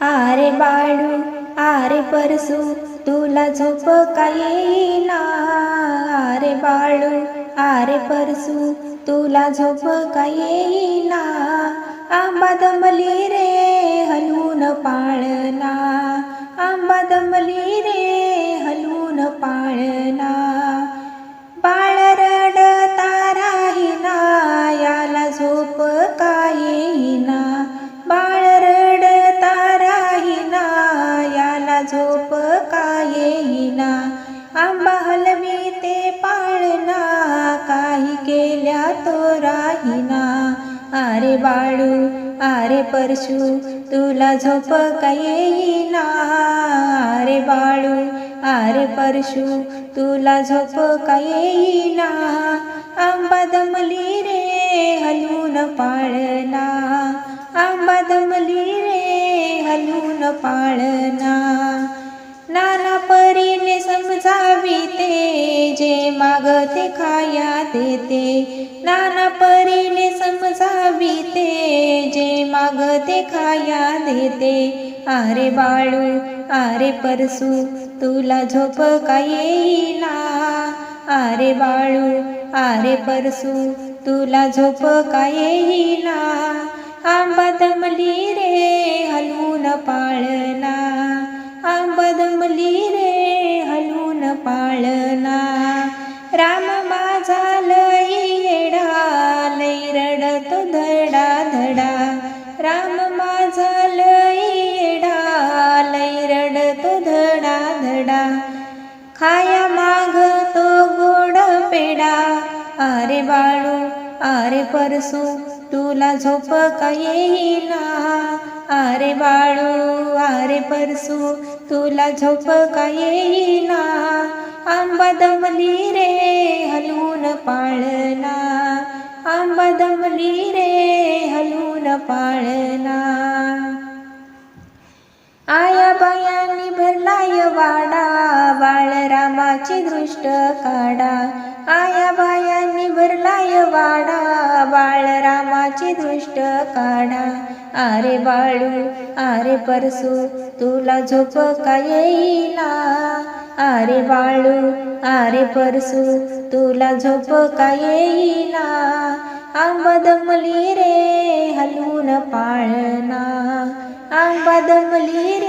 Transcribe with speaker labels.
Speaker 1: आरे बाळू आरे परसू तुला झोप का येईना आरे बाळू आरे परसू तुला झोप का येईना आंबा दमली रे हलून पाळना आंबा दमली रे हलून पाळना बाळ रडता राहीना याला झोप का येईना आंबा हलवी ते पाळना काही केल्या तो राहीना. आरे बाळू आरे परशू तुला झोप का येईना? आरे बाळू आरे परशू तुला झोप का येईना? आंबा दमली रे हलून पाळना आंबा दमली रे हलून पाळना परीने समजावी ते जे मागते खाया देते. नाना परीने समजावी ते जे मागते खाया देते. आरे बाळू आरे परसू तुला झोप का येईना. आरे बाळू आरे परसू तुला झोप का येईना. आंबा दमली रे हलवून पाळना. आंबा दमली रे पाळला. पाळना राम माझा लई येडा लई रडतो धडा धडा. राम माझा लई येडा लई रडतो धडा धडा. खाया मागतो गोड पेडा आरे बाळू आरे परसू तुला झोप का येईना? आरे बाळू आरे परसू तुला झोप का येईना? आंबा दमली रे हलवून पाळना आंबा दमली रे हलवून पाळना आया बायांनी भरलाय वाडा बाळरामाची दृष्ट काढा. आया बायांनी भरलाय वाडा बाळरामाची दृष्ट काढा. आरे बाळू आरे परसू तुला झोप का येईना? आरे बाळू आरे परसू तुला झोप का येईना? आंबा दमली रे हलवून पाळना आंबा दमली रे